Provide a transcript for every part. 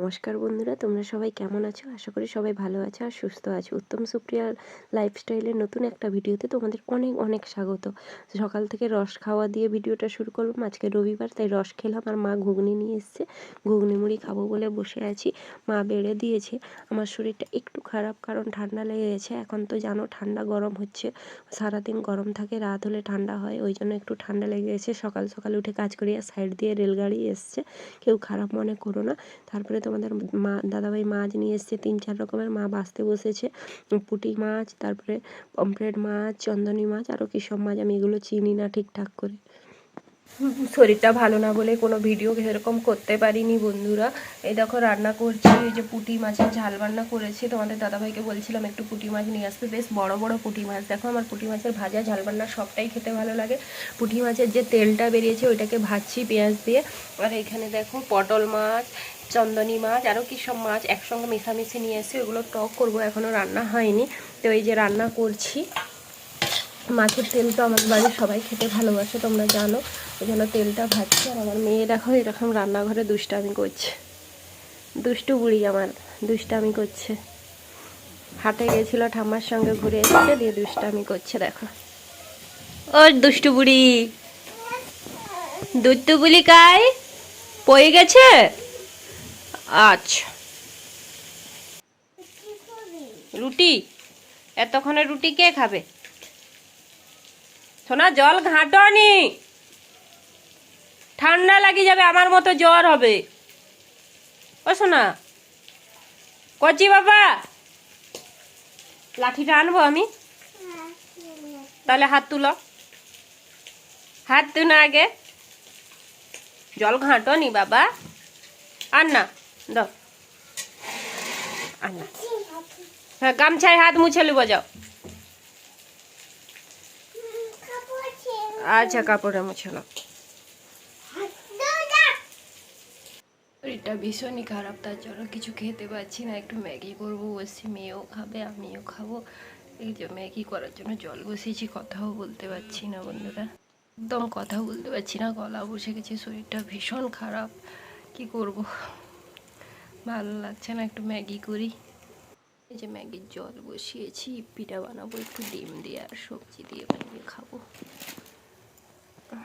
নমস্কার বন্ধুরা, তোমরা সবাই কেমন আছো? আশা করি সবাই ভালো আছো আর সুস্থ আছো। উত্তম সুপ্রিয়া লাইফস্টাইলের নতুন একটা ভিডিওতে তোমাদের অনেক অনেক স্বাগত। সকাল থেকে রস খাওয়া দিয়ে ভিডিওটা শুরু করলাম। আজকে রবিবার, তাই রস খেলাম আর মা ঘুগনি নিয়ে এসছে। ঘুগনি মুড়ি খাব বলে বসে আছি। মা বেড়ে দিয়েছে। আমার শরীরটা একটু খারাপ কারণ ঠান্ডা লেগে গেছে। এখন তো জানো ঠান্ডা গরম হচ্ছে। সারাদিন গরম থাকে, রাত হলে ঠান্ডা হয়। ওই জন্য একটু ঠান্ডা লেগে গেছে। সকাল সকাল উঠে কাজ করি আর সাইড দিয়ে রেলগাড়ি এসছে। কেউ খারাপ মনে করো না। তারপরে তোমাদের মা, দাদাভাই মাছ নিয়ে এসছে, তিন চার রকমের মা বাছতে বসেছে। পুঁটি মাছ, তারপরে পমফ্রেট মাছ, চন্দনী মাছ আরও কী সব মাছ আমি এগুলো চিনি না ঠিকঠাক করে। শরীরটা ভালো না বলে কোনো ভিডিও সেরকম করতে পারিনি বন্ধুরা। এই দেখো রান্না করছি, এই যে পুঁটি মাছের ঝাল রান্না করেছি। তোমাদের দাদাভাইকে বলছিলাম একটু পুঁটি মাছ নিয়ে আসতে। বেশ বড় বড় পুঁটি মাছ। দেখো আমার পুঁটি মাছের ভাজা, ঝাল রান্না সবটাই খেতে ভালো লাগে। পুঁটি মাছের যে তেলটা বেরিয়েছে, ওইটাকে ভাজছি পেঁয়াজ দিয়ে। আর এখানে দেখো পটল মাছ চন্দনী মাছ আরও কী সব মাছ একসঙ্গে মেশামেশি নিয়ে এসে ওগুলো টক করব এখনও রান্না হয়নি। তো এই যে রান্না করছি, মাছের তেল তো আমাদের বাড়ির সবাই খেতে ভালোবাসে, তোমরা জানো। ওই জন্য তেলটা ভাজছি, আর আমার মেয়ে দেখো এরকম রান্নাঘরে দুষ্টামি করছে। দুষ্টু বুড়ি আমার, দুষ্টামি করছে। হাটে গেছিল ঠাম্মার সঙ্গে ঘুরে এসেছে, দিয়ে দুষ্টামি করছে, দেখো। ও দুষ্টু বুড়ি। দুষ্টু বুড়ি কায় পড়ে গেছে? আচ্ছা। রুটি? এতক্ষণে রুটি কে খাবে? সোনা, জল ঘাঁটনি ঠান্ডা লাগি যাবে, আমার মতো জ্বর হবে। ও সোনা, কচি বাবা, লাঠিটা আনব আমি। তাহলে হাত তুলো। হাত তুলে আগে। জল ঘাঁটনি বাবা। আর না। দাও। হ্যাঁ গামছায় হাত মুছে নেব যাও। আচ্ছা কাপড়ে মুছে নাও। শরীরটা ভীষণই খারাপ, তার জন্য কিছু খেতে পারছি না। একটু ম্যাগি করব, বসছি, মেয়েও খাবে, আমিও খাব। এই যে ম্যাগি করার জন্য জল বসিয়েছি, কথাও বলতে পারছি না, বন্ধুরা। একদম কথা বলতে পারছি না, গলা বসে গেছে, শরীরটা ভীষণ খারাপ। কি করব? ভালো লাগছে না, একটু ম্যাগি করি। এই যে ম্যাগির জল বসিয়েছি, পিঠা বানাবো, একটু ডিম দিয়ে আর সবজি দিয়ে বানিয়ে খাব।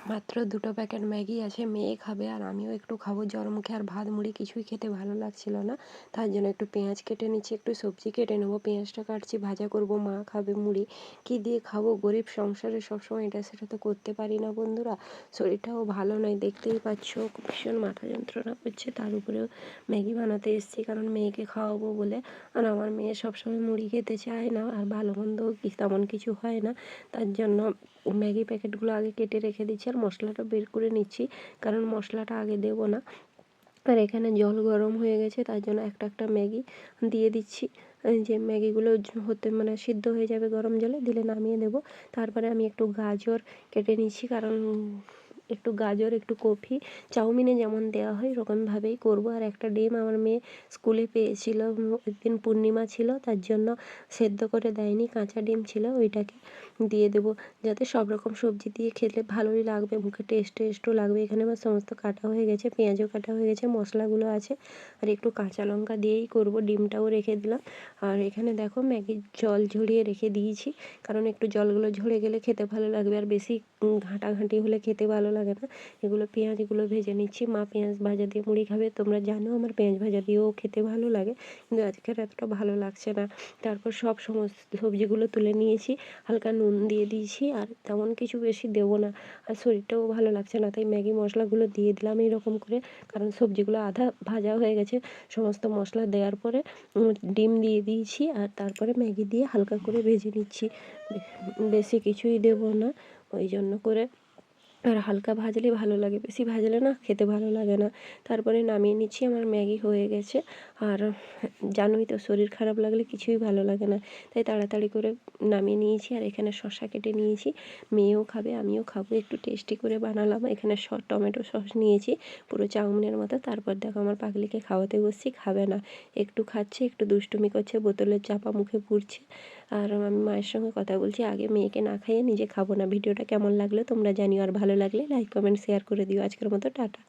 মাত্র দুটো প্যাকেট ম্যাগি আছে, মেয়ে খাবে আর আমিও একটু খাব। জ্বর মুখে আর ভাত, মুড়ি কিছুই খেতে ভালো লাগছিল না। তার জন্য একটু পেঁয়াজ কেটে নিচ্ছি, একটু সবজি কেটে নেব। পেঁয়াজটা কাটছি, ভাজা করব, মা খাবে মুড়ি। কী দিয়ে খাব? গরিব সংসারে সবসময় এটা সেটা তো করতে পারি না বন্ধুরা। শরীরটাও ভালো নয়, দেখতেই পাচ্ছ ভীষণ মাথা যন্ত্রণা করছে। তার উপরেও ম্যাগি বানাতে এসেছি কারণ মেয়েকে খাওয়াবো বলে। আর আমার মেয়ে সবসময় মুড়ি খেতে চায় না আর ভালো মন্দ তেমন কিছু হয় না। তার জন্য ম্যাগি প্যাকেটগুলো আগে কেটে রেখে দিচ্ছি আর মশলাটা বের করে নিচ্ছি, কারণ মশলাটা আগে দেব না। আর এখানে জল গরম হয়ে গেছে, তার জন্য একটা একটা ম্যাগি দিয়ে দিচ্ছি। যে ম্যাগিগুলো হতে মানে সিদ্ধ হয়ে যাবে গরম জলে, দিলে নামিয়ে দেবো। তারপরে আমি একটু গাজর কেটে নিচ্ছি, কারণ একটু গাজর, একটু কফি, চাউমিনে যেমন দেওয়া হয় ওরকমভাবেই করব। আর একটা ডিম আমার মেয়ে স্কুলে পেয়েছিল দিন পূর্ণিমা ছিল, তার জন্য সেদ্ধ করে দেয়নি, কাঁচা ডিম ছিল, ওইটাকে দিয়ে দেবো। যাতে সব রকম সবজি দিয়ে খেলে ভালোই লাগবে, মুখে টেস্ট টেস্টও লাগবে। এখানে আমার সমস্ত কাটা হয়ে গেছে, পেঁয়াজও কাটা হয়ে গেছে, মশলাগুলো আছে। আর একটু কাঁচা লঙ্কা দিয়েই করব, ডিমটাও রেখে দিলাম। আর এখানে দেখো ম্যাগির জল ঝরিয়ে রেখে দিয়েছি, কারণ একটু জলগুলো ঝরে গেলে খেতে ভালো লাগবে। আর বেশি ঘাঁটাঘাঁটি হলে খেতে ভালো লাগে না। এগুলো পেঁয়াজগুলো ভেজে নিচ্ছি। মা পেঁয়াজ ভাজা দিয়ে মুড়ি খাবে। তোমরা জানো আমার পেঁয়াজ ভাজা দিয়েও খেতে ভালো লাগে। কিন্তু আজকের এতটা ভালো লাগছে না। তারপর সব সমস্ত সবজিগুলো তুলে নিয়েছি। হালকা নুন দিয়ে দিয়েছি আর তেমন কিছু বেশি দেবো না। আর শরীরটাও ভালো লাগছে না। তাই ম্যাগি মশলাগুলো দিয়ে দিলাম এইরকম করে। কারণ সবজিগুলো আধা ভাজা হয়ে গেছে। সমস্ত মশলা দেওয়ার পরে ডিম দিয়ে দিয়েছি আর তারপরে ম্যাগি দিয়ে হালকা করে ভেজে নিচ্ছি। বেশি কিছুই দেবো না। ওই জন্য করে আর হালকা ভাজলে ভালো লাগে, বেশি ভাজলে না খেতে ভালো লাগে না। তারপরে নামিয়ে নিচ্ছি, আমার ম্যাগি হয়ে গেছে। আর জানোই তো, শরীর খারাপ লাগলে কিছুই ভালো লাগে না। তাই তাড়াতাড়ি করে নামিয়ে নিয়েছি, আর এখানে শসা কেটে নিয়েছি। মেয়েও খাবে, আমিও খাব। একটু টেস্টি করে বানালাম। এখানে স, টমেটো সস নিয়েছি, পুরো চাউমিনের মতো। তারপর দেখো, আমার পাগলিকে খাওয়াতে বসছি, খাবে না। একটু খাচ্ছে, একটু দুষ্টুমি করছে, বোতলের চাপা মুখে পুড়ছে। আর আমি মায়ের সঙ্গে কথা বলছি, আগে মেয়েকে না খাইয়ে নিজে খাব না। ভিডিওটা কেমন লাগল তোমরা জানিও, আর ভালো লাগলে লাইক কমেন্ট শেয়ার করে দিও। আজকের মতো টাটা।